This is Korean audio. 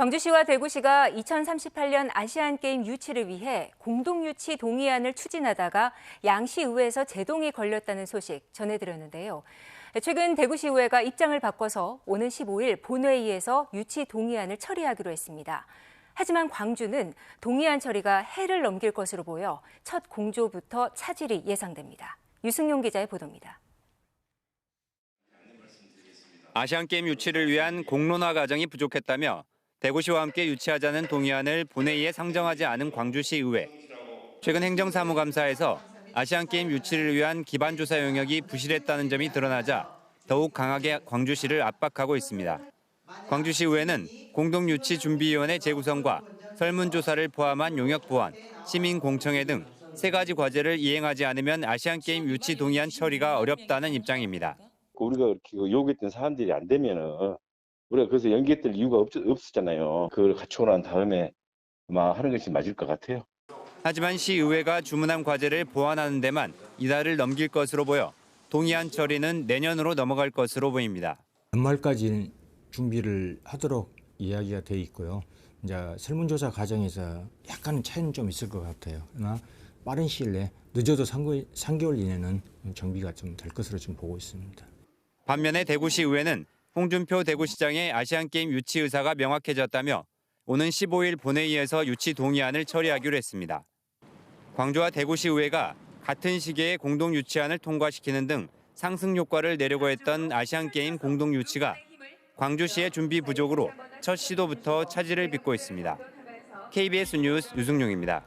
광주시와 대구시가 2038년 아시안게임 유치를 위해 공동유치 동의안을 추진하다가 양시의회에서 제동이 걸렸다는 소식 전해드렸는데요. 최근 대구시의회가 입장을 바꿔서 오는 15일 본회의에서 유치 동의안을 처리하기로 했습니다. 하지만 광주는 동의안 처리가 해를 넘길 것으로 보여 첫 공조부터 차질이 예상됩니다. 유승용 기자의 보도입니다. 아시안게임 유치를 위한 공론화 과정이 부족했다며 대구시와 함께 유치하자는 동의안을 본회의에 상정하지 않은 광주시 의회. 최근 행정사무감사에서 아시안게임 유치를 위한 기반조사 영역이 부실했다는 점이 드러나자 더욱 강하게 광주시를 압박하고 있습니다. 광주시 의회는 공동유치준비위원회 재구성과 설문조사를 포함한 용역 보완, 시민 공청회 등 세 가지 과제를 이행하지 않으면 아시안게임 유치 동의안 처리가 어렵다는 입장입니다. 우리가 그렇게 요구했던 사람들이 안 되면은 우리가 그래서 연기했던 이유가 없, 없었잖아요. 그걸 갖추고 난 다음에 아마 하는 것이 맞을 것 같아요. 하지만 시의회가 주문한 과제를 보완하는 데만 이달을 넘길 것으로 보여 동의안 처리는 내년으로 넘어갈 것으로 보입니다. 연말까지 준비를 하도록 이야기가 돼 있고요. 이제 설문조사 과정에서 약간의 차이는 좀 있을 것 같아요. 그러나 빠른 시일 내에 늦어도 3개월, 3개월 이내는 정비가 좀 될 것으로 지금 보고 있습니다. 반면에 대구시 의회는 홍준표 대구시장의 아시안게임 유치 의사가 명확해졌다며 오는 15일 본회의에서 유치 동의안을 처리하기로 했습니다. 광주와 대구시 의회가 같은 시기에 공동 유치안을 통과시키는 등 상승 효과를 내려고 했던 아시안게임 공동 유치가 광주시의 준비 부족으로 첫 시도부터 차질을 빚고 있습니다. KBS 뉴스 유승용입니다.